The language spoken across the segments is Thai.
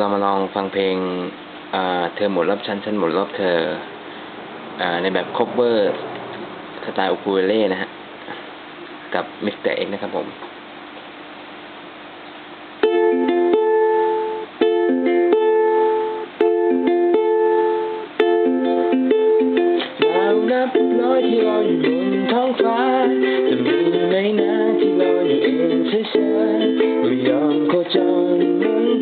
เรามาลองฟังเพลงเธอหมดรอบฉันฉันหมดรอบเธออในแบบค o เ e อร์สไตล์อูคูเล่นะฮะ กับมิสเตอร์เอ็กนะครับผมดาวนับร้อยที่ลอยอยู่บนท้องฟ้า จะมีไหมนะที่ลอยอยู่เองเฉยๆไม่ยอมโคจร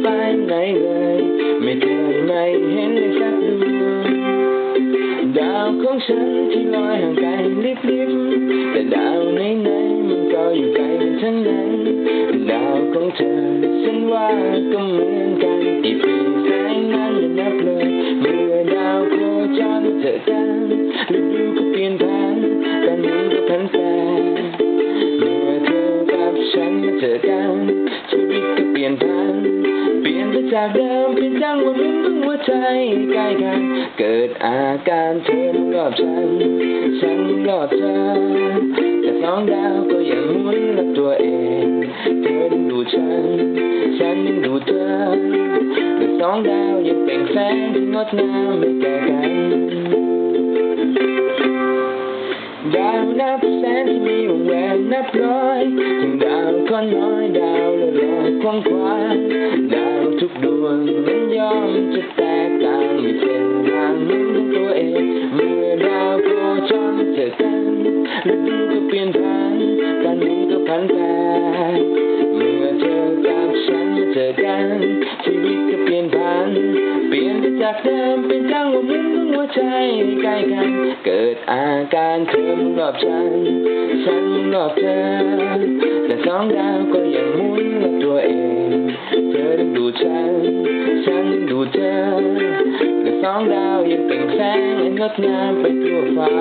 หมุนไปไหนเลย ไม่เคยไม่เห็นเลยสักดวงดาวของฉันที่ลอยห่างไกลลิบๆแต่ดาวไหนๆมันก็อยู่ไกลกันทั้งนั้น ดาวของเธอฉันว่าก็เหมือนกันกี่ จากเดิมเป็นจังวะหมุนของหัวใจใกล้กัน เกิดอาการเธอรอบฉัน ฉันรอบเธอแต่สองดาวก็ยังหมุนรอบตัวเอง เธอดึงดูฉัน ฉันดึงดูเธอแต่สองดาวยังเปล่งแสงที่งดงามไม่แก่กันดาวนับแสนที่มีวงแหวนนับร้อยถึงดาวก็น้อยดาวละลอยควางควางดาว ดวงนั้นยอมจะแตกต่างมีเส้นทางหมุนของตัวเอง เมื่อดาวโคจรเจอกันฤดูก็เปลี่ยนผ่านการหมุนก็พันแปรเมื่อเธอกับฉันมาเจอกันชีวิตก็เปลี่ยนผ่านเปลี่ยนไปจากเดิมเป็นจังหวะหมุนขอหัวใจใกล้กัน เกิดอาการเธอมุนรอบฉัน ฉันมุนรอบเธอ แต่สองดาวก็ยังหมุนรอบตัวเอง ฉัน ฉันดูเธอและสองดาวยังเป็นแสงอันงดงามไปทั่วฟ้า